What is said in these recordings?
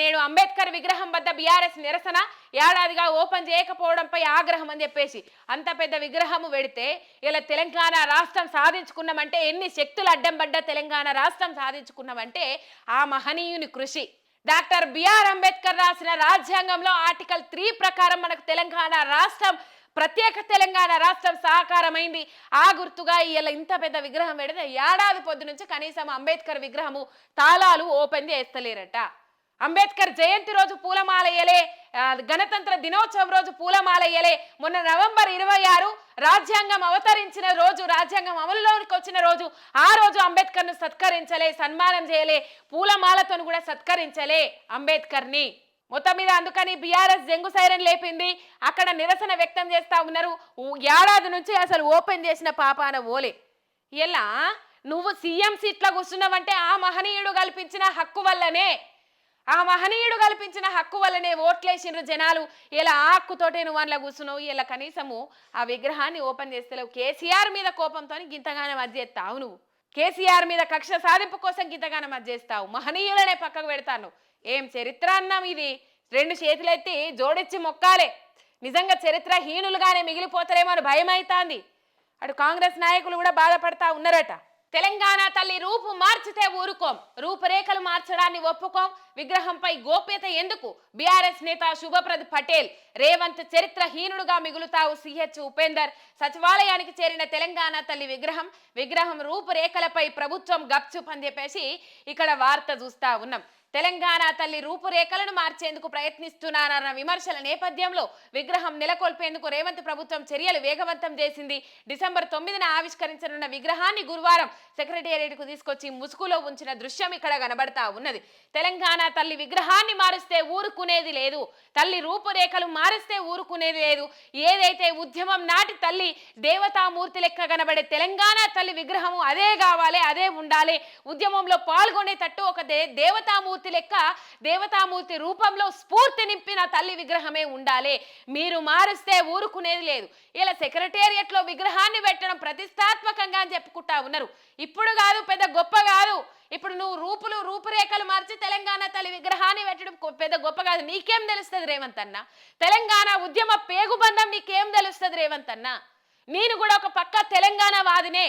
నేడు అంబేద్కర్ విగ్రహం వద్ద బీఆర్ఎస్ నిరసన ఏడాదిగా ఓపెన్ చేయకపోవడంపై ఆగ్రహం అని చెప్పేసి. అంత పెద్ద విగ్రహము పెడితే ఇలా తెలంగాణ రాష్ట్రం సాధించుకున్నామంటే ఎన్ని శక్తులు అడ్డం పడ్డ తెలంగాణ రాష్ట్రం సాధించుకున్నామంటే ఆ మహనీయుని కృషి. డాక్టర్ బిఆర్ అంబేద్కర్ రాసిన రాజ్యాంగంలో ఆర్టికల్ త్రీ ప్రకారం మనకు తెలంగాణ రాష్ట్రం ప్రత్యేక తెలంగాణ రాష్ట్రం సహకారమైంది ఆ గుర్తుగా ఇలా ఇంత పెద్ద విగ్రహం పెడితే ఏడాది పొద్దు నుంచి కనీసం అంబేద్కర్ విగ్రహము తాళాలు ఓపెన్ చేస్తలేరట. అంబేద్కర్ జయంతి రోజు పూలమాలయ్యలే గణతంత్ర దినోత్సవం రోజు పూలమాలయ్యలే మొన్న నవంబర్ ఇరవై ఆరు రాజ్యాంగం అవతరించిన రోజు రాజ్యాంగం అమలులోకి వచ్చిన రోజు ఆ రోజు అంబేద్కర్ను సత్కరించలే సన్మానం చేయలే పూలమాలతో కూడా సత్కరించలే అంబేద్కర్ని. మొత్తం మీద అందుకని బీఆర్ఎస్ జంగు సైరన్ లేపింది. అక్కడ నిరసన వ్యక్తం చేస్తా ఉన్నారు. ఏడాది నుంచి అసలు ఓపెన్ చేసిన పాపాన ఓలే. ఎలా? నువ్వు సీఎం సీట్లో కూర్చున్నావంటే ఆ మహనీయుడు కల్పించిన హక్కు వల్లనే. ఆ మహనీయుడు కల్పించిన హక్కు వల్లనే ఓట్లేసిండ్రు జనాలు. ఇలా ఆ హక్కుతోటే నువ్వు అందులో కూర్చున్నావు. ఇలా కనీసము ఆ విగ్రహాన్ని ఓపెన్ చేస్తలేవు. కేసీఆర్ మీద కోపంతో గింతగానే అది చేస్తావు నువ్వు. కేసీఆర్ మీద కక్ష సాధింపు కోసం గింతగానే అది చేస్తావు. మహనీయులనే పక్కకు పెడతాను. ఏం చరిత్ర అన్నాం ఇది? రెండు చేతులెత్తి జోడించి మొక్కాలే. నిజంగా చరిత్ర హీనులుగానే మిగిలిపోతారేమో అని భయం అవుతాంది అటు కాంగ్రెస్ నాయకులు కూడా బాధపడతా ఉన్నారట. తెలంగాణ తల్లి రూపు మార్చితే ఊరుకోం. రూపురేఖలు మార్చడాన్ని ఒప్పుకోం. విగ్రహంపై గోప్యత ఎందుకు? బీఆర్ఎస్ నేత శుభప్రద్ పటేల్ రేవంత్ చరిత్రహీనుడుగా మిగులుతావు సిహెచ్ ఉపేందర్. సచివాలయానికి చేరిన తెలంగాణ తల్లి విగ్రహం విగ్రహం రూపురేఖలపై ప్రభుత్వం గప్చుప్ అని చెప్పేసి ఇక్కడ వార్త చూస్తా ఉన్నాం. తెలంగాణ తల్లి రూపురేఖలను మార్చేందుకు ప్రయత్నిస్తున్నారన్న విమర్శల నేపథ్యంలో విగ్రహం నెలకొల్పేందుకు రేవంత్ ప్రభుత్వం చర్యలు వేగవంతం చేసింది. డిసెంబర్ తొమ్మిదిన ఆవిష్కరించనున్న విగ్రహాన్ని గురువారం సెక్రటేరియట్కు తీసుకొచ్చి ముసుగులో ఉంచిన దృశ్యం ఇక్కడ కనబడతా ఉన్నది. తెలంగాణ తల్లి విగ్రహాన్ని మారిస్తే ఊరుకునేది లేదు. తల్లి రూపురేఖలు మారిస్తే ఊరుకునేది లేదు. ఏదైతే ఉద్యమం నాటి తల్లి దేవతామూర్తి లెక్క కనబడే తెలంగాణ తల్లి విగ్రహము అదే కావాలి అదే ఉండాలి. ఉద్యమంలో పాల్గొనేటట్టు ఒక దే దేవతామూర్తి లెక్క దేవతామూర్తి రూపంలో స్ఫూర్తి నింపిన తల్లి విగ్రహమే ఉండాలి. మీరు మారిస్తే ఊరుకునేది లేదు. ఇలా సెక్రటేరియట్లో విగ్రహాన్ని పెట్టడం ప్రతిష్టాత్మకంగా అని చెప్పుకుంటా ఉన్నారు. ఇప్పుడు కాదు పెద్ద గొప్ప కాదు. ఇప్పుడు నువ్వు రూపులు రూపురేఖలు మార్చి తెలంగాణ తల్లి విగ్రహాన్ని పెట్టడం పెద్ద గొప్ప కాదు. నీకేం తెలుస్తుంది రేవంత్ అన్న? తెలంగాణ ఉద్యమ పేగుబంధం నీకేం తెలుస్తుంది రేవంత్ అన్న? నేను కూడా ఒక పక్క తెలంగాణ వాదినే.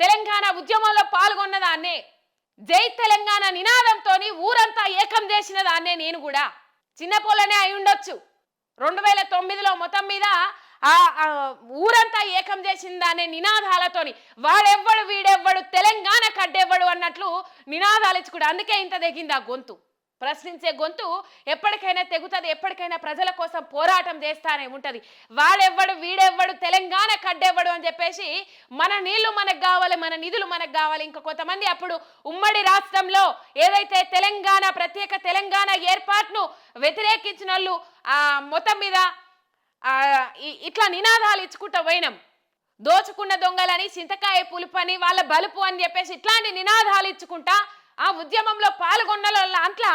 తెలంగాణ ఉద్యమంలో పాల్గొన్నదాన్నే జై తెలంగాణ నినాదంతో ఊరంతా ఏకం చేసిన దాన్నే నేను కూడా. చిన్న పొలనే అయి ఉండొచ్చు. రెండు వేల తొమ్మిదిలో మొత్తం మీద ఆ ఊరంతా ఏకం చేసిన దాన్నే నినాదాలతోని వాడెవ్వడు వీడెవ్వడు తెలంగాణ కడ్డెవ్వడు అన్నట్లు నినాదాలు ఇచ్చుకుడు అందుకే ఇంత దిగింది ఆ గొంతు. ప్రశ్నించే గొంతు ఎప్పటికైనా తెగుతుంది ఎప్పటికైనా ప్రజల కోసం పోరాటం చేస్తానే ఉంటుంది. వాడెవ్వడు వీడెవ్వడు తెలంగాణ కడ్డెవ్వడు అని చెప్పేసి మన నీళ్ళు మనకు కావాలి మన నిధులు మనకు కావాలి. ఇంకా కొంతమంది అప్పుడు ఉమ్మడి రాష్ట్రంలో ఏదైతే తెలంగాణ ప్రత్యేక తెలంగాణ ఏర్పాటును వ్యతిరేకించిన వాళ్ళు ఆ మొత్తం మీద ఇట్లా నినాదాలు ఇచ్చుకుంటూ పోయినాం. దోచుకున్న దొంగలని చింతకాయ పులుపని వాళ్ళ బలుపు అని చెప్పేసి ఇట్లాంటి నినాదాలు ఇచ్చుకుంటా ఆ ఉద్యమంలో పాల్గొన్న అట్లా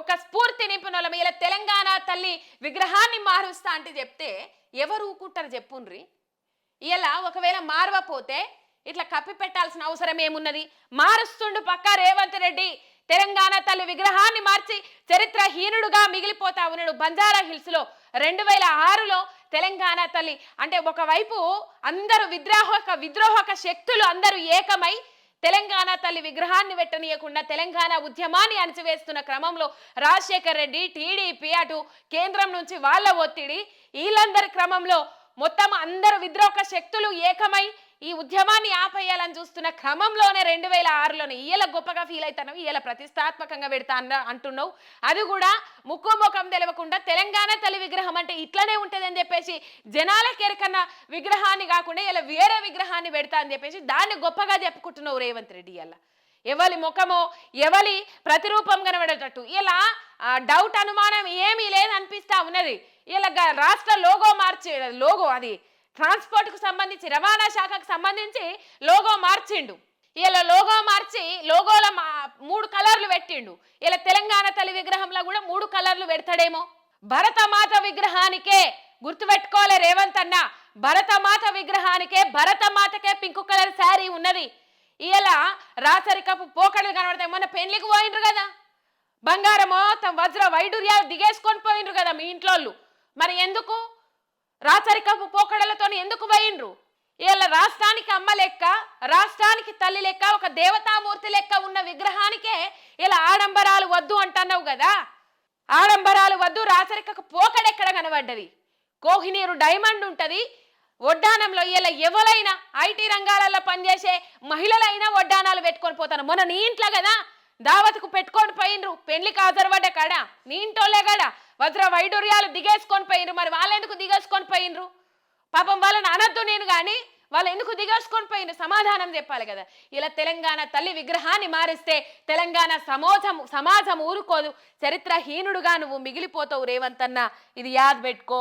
ఒక స్ఫూర్తి నింపిన మీద ఇలా తెలంగాణ తల్లి విగ్రహాన్ని మారుస్తా అంటే చెప్తే ఎవరు ఊకుంటారు చెప్పుండ్రి? ఇలా ఒకవేళ మారవపోతే ఇట్లా కప్పి పెట్టాల్సిన అవసరం ఏమున్నది? మారుస్తుండు పక్క రేవంత్ రెడ్డి. తెలంగాణ తల్లి విగ్రహాన్ని మార్చి చరిత్రహీనుడుగా మిగిలిపోతా ఉన్నాడు బంజారా హిల్స్లో. రెండు వేల ఆరులో తెలంగాణ తల్లి అంటే ఒకవైపు అందరూ విద్రోహక విద్రోహక శక్తులు అందరూ ఏకమై తెలంగాణ తల్లి విగ్రహాన్ని పెట్టనీయకుండా తెలంగాణ ఉద్యమాన్ని అణచివేస్తున్న క్రమంలో రాజశేఖర్ రెడ్డి టీడీపీ అటు కేంద్రం నుంచి వాళ్ళ ఒత్తిడి వీళ్ళందరి క్రమంలో మొత్తం అందరు విద్రోహ శక్తులు ఏకమై ఈ ఉద్యమాన్ని ఆపేయాలని చూస్తున్న క్రమంలోనే రెండు వేల ఆరులోనే ఇయ్యల గొప్పగా ఫీల్ అవుతున్నావు ఇయ్యల ప్రతిష్టాత్మకంగా పెడతా అంటున్నావు. అది కూడా ముక్కు ముఖం తెలవకుండా తెలంగాణ తల్లి విగ్రహం అంటే ఇట్లనే ఉంటుంది అని చెప్పేసి జనాలకి ఎరకన్న విగ్రహాన్ని కాకుండా ఇలా వేరే విగ్రహాన్ని పెడతా అని చెప్పేసి దాన్ని గొప్పగా చెప్పుకుంటున్నావు రేవంత్ రెడ్డి ఇలా ఎవరి ముఖమో ఎవరి ప్రతిరూపం కనబడేటట్టు. ఇలా డౌట్ అనుమానం ఏమీ లేదనిపిస్తా ఉన్నది. ఇలా రాష్ట్ర లోగో మార్చి లోగో అది. ట్రాన్స్పోర్ట్కు సంబంధించి రవాణా శాఖకు సంబంధించి లోగో మార్చిండు. ఇలా లోగో మార్చి లోగోలో మా- మూడు కలర్లు పెట్టిండు. ఇలా తెలంగాణ తల్లి విగ్రహంలో కూడా మూడు కలర్లు పెడతాడేమో. భరతమాత విగ్రహానికే గుర్తుపెట్టుకోలే రేవంత్ అన్న. భరతమాత విగ్రహానికే భరతమాతకే పింక్ కలర్ శారీ ఉన్నది. ఇలా రాసరికపు పోకడలు కనబడతాయి. మొన్న పెళ్ళికి పోయిండ్రు కదా. బంగారమో మొత్తం వజ్ర వైడూర్యాలు దిగేసుకొని పోయినరు కదా మీ ఇంట్లో మరి ఎందుకు? రాచరికపు పోకడలతో ఎందుకు పోయిండ్రు? ఇలా రాష్ట్రానికి అమ్మ లెక్క రాష్ట్రానికి తల్లి లెక్క ఒక దేవతామూర్తి లెక్క ఉన్న విగ్రహానికే ఇలా ఆడంబరాలు వద్దు అంటున్నావు కదా? ఆడంబరాలు వద్దు రాచరికకు పోకడెక్కడ కనబడ్డది? కోహినీరు డైమండ్ ఉంటుంది వడ్డానంలో ఇలా ఎవరైనా ఐటీ రంగాలలో పనిచేసే మహిళలైనా వడ్డానాలు పెట్టుకొని పోతాను మొన్న నీ ఇంట్లో కదా దావత్కు పెట్టుకొని పోయినరు పెళ్ళికి హాజరుపడ్డ కాడ నీ ఇంటోళ్ళే కాడ వజ్ర వైడూర్యాలు దిగేసుకొని పోయినరు మరి వాళ్ళు ఎందుకు దిగేసుకొని పోయినరు పాపం వాళ్ళని అనద్దు నేను కానీ వాళ్ళు ఎందుకు దిగేసుకొని పోయిన సమాధానం చెప్పాలి కదా. ఇలా తెలంగాణ తల్లి విగ్రహాన్ని మారిస్తే తెలంగాణ సమోజం సమాజం ఊరుకోదు. చరిత్రహీనుడుగా నువ్వు మిగిలిపోతావు రేవంతన్న. ఇది యాద్ పెట్టుకో.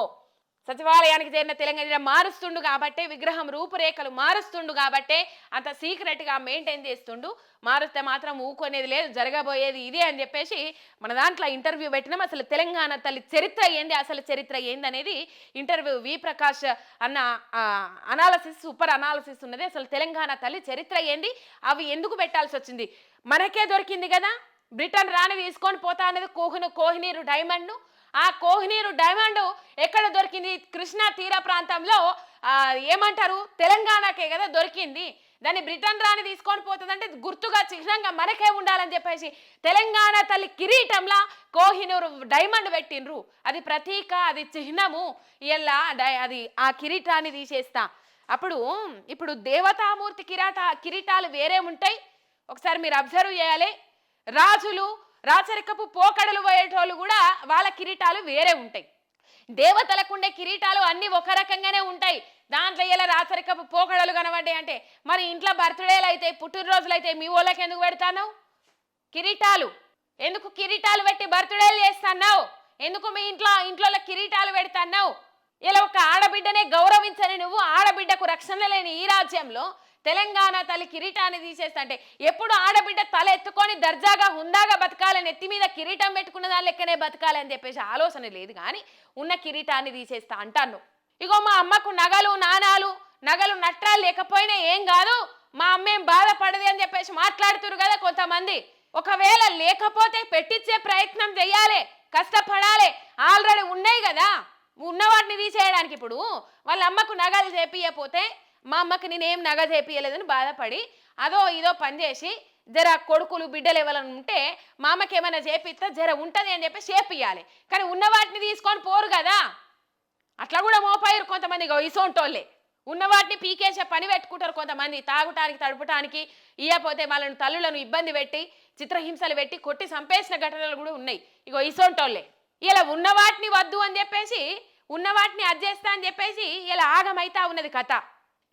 సచివాలయానికి చేరిన తెలంగాణ మారుస్తుండు కాబట్టే విగ్రహం రూపురేఖలు మారుస్తుండు కాబట్టే అంత సీక్రెట్గా మెయింటైన్ చేస్తుండు. మారుస్తే మాత్రం ఊకునేది లేదు జరగబోయేది ఇదే అని చెప్పేసి మన దాంట్లో ఇంటర్వ్యూ పెట్టినాం. అసలు తెలంగాణ తల్లి చరిత్ర ఏంది అసలు చరిత్ర ఏంది అనేది ఇంటర్వ్యూ వి ప్రకాష్ అన్న అనాలసిస్ సూపర్ అనాలసిస్ ఉన్నది. అసలు తెలంగాణ తల్లి చరిత్ర ఏంది అవి ఎందుకు పెట్టాల్సి వచ్చింది? మనకే దొరికింది కదా బ్రిటన్ రాని తీసుకొని పోతా అనేది కోహిను కోహినీరు డైమండ్ను ఆ కోహినీరు డైమండ్ ఎక్కడ దొరికింది? కృష్ణా తీర ప్రాంతంలో ఏమంటారు? తెలంగాణకే కదా దొరికింది. దాన్ని బ్రిటన్ రాని తీసుకొని పోతుందంటే గుర్తుగా చిహ్నంగా మనకే ఉండాలని చెప్పేసి తెలంగాణ తల్లి కిరీటంలా కోహినూరు డైమండ్ పెట్టిండ్రు. అది ప్రతీక అది చిహ్నము. ఇలా అది ఆ కిరీటాన్ని తీసేస్తా. అప్పుడు ఇప్పుడు దేవతామూర్తి కిరాట కిరీటాలు వేరే ఉంటాయి. ఒకసారి మీరు అబ్జర్వ్ చేయాలి. రాజులు రాచరికపు పోకడలు పోయేటోళ్ళు కూడా వాళ్ళ కిరీటాలు వేరే ఉంటాయి. దేవతలకుండే కిరీటాలు అన్ని ఒక రకంగానే ఉంటాయి. దాంట్లో ఇలా రాచరికపు పోకడలు కనబడ్డాయి అంటే మరి ఇంట్లో బర్త్డేలు అయితే పుట్టినరోజులు అయితే మీ వాళ్ళకి ఎందుకు పెడతాను కిరీటాలు. ఎందుకు కిరీటాలు పెట్టి బర్త్డేలు చేస్తున్నావు? ఎందుకు మీ ఇంట్లో ఇంట్లో కిరీటాలు పెడతాన్నావు? ఇలా ఒక ఆడబిడ్డనే గౌరవించని నువ్వు ఆడబిడ్డకు రక్షణ లేని ఈ రాజ్యంలో తెలంగాణ తల్లి కిరీటాన్ని తీసేస్తంటే ఎప్పుడు ఆడబిడ్డ తల ఎత్తుకొని దర్జాగా హుందాగా బతకాలని ఎత్తి మీద కిరీటం పెట్టుకున్న దాని లెక్కనే బతకాలని చెప్పేసి ఆలోచన లేదు కానీ ఉన్న కిరీటాన్ని తీసేస్తా అంటాను. ఇగో మా అమ్మకు నగలు నాణాలు నగలు నట్రాలు లేకపోయినా ఏం కాదు మా అమ్మేం బాధపడది అని చెప్పేసి మాట్లాడుతురు కదా కొంతమంది. ఒకవేళ లేకపోతే పెట్టించే ప్రయత్నం చెయ్యాలి కష్టపడాలి ఆల్రెడీ ఉన్నాయి కదా. ఉన్న వాటిని తీసేయడానికి ఇప్పుడు వాళ్ళ అమ్మకు నగలు చేపియపోతే మా అమ్మకి నేనేం నగ చేపియలేదని బాధపడి అదో ఇదో పని చేసి జర కొడుకులు బిడ్డలు ఎవరైనా ఉంటే మా అమ్మకి ఏమైనా చేపిస్తే జర ఉంటుంది అని చెప్పి చేపియాలి కానీ ఉన్న వాటిని తీసుకొని పోరు కదా. అట్లా కూడా మోపాయరు కొంతమంది ఇగో ఇసోంటోళ్ళే. ఉన్న వాటిని పీకేసే పని పెట్టుకుంటారు కొంతమంది. తాగుటానికి తడపటానికి ఇయ్యపోతే వాళ్ళని తల్లులను ఇబ్బంది పెట్టి చిత్రహింసలు పెట్టి కొట్టి చంపేసిన ఘటనలు కూడా ఉన్నాయి. ఇగో ఇసోంటోళ్ళే. ఇలా ఉన్న వాటిని వద్దు అని చెప్పేసి ఉన్న వాటిని అడ్జేస్తా అని చెప్పేసి ఇలా ఆగమైతా ఉన్నది కథ.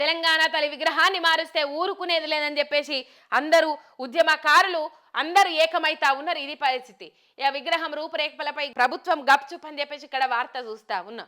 తెలంగాణ తల్లి విగ్రహాన్ని మారుస్తే ఊరుకునేది లేదని చెప్పేసి అందరూ ఉద్యమకారులు అందరూ ఏకమైతా ఉన్నారు ఇది పరిస్థితి. ఆ విగ్రహం రూపురేఖలపై ప్రభుత్వం గప్చుప్ అని చెప్పేసి ఇక్కడ వార్త చూస్తా ఉన్నా.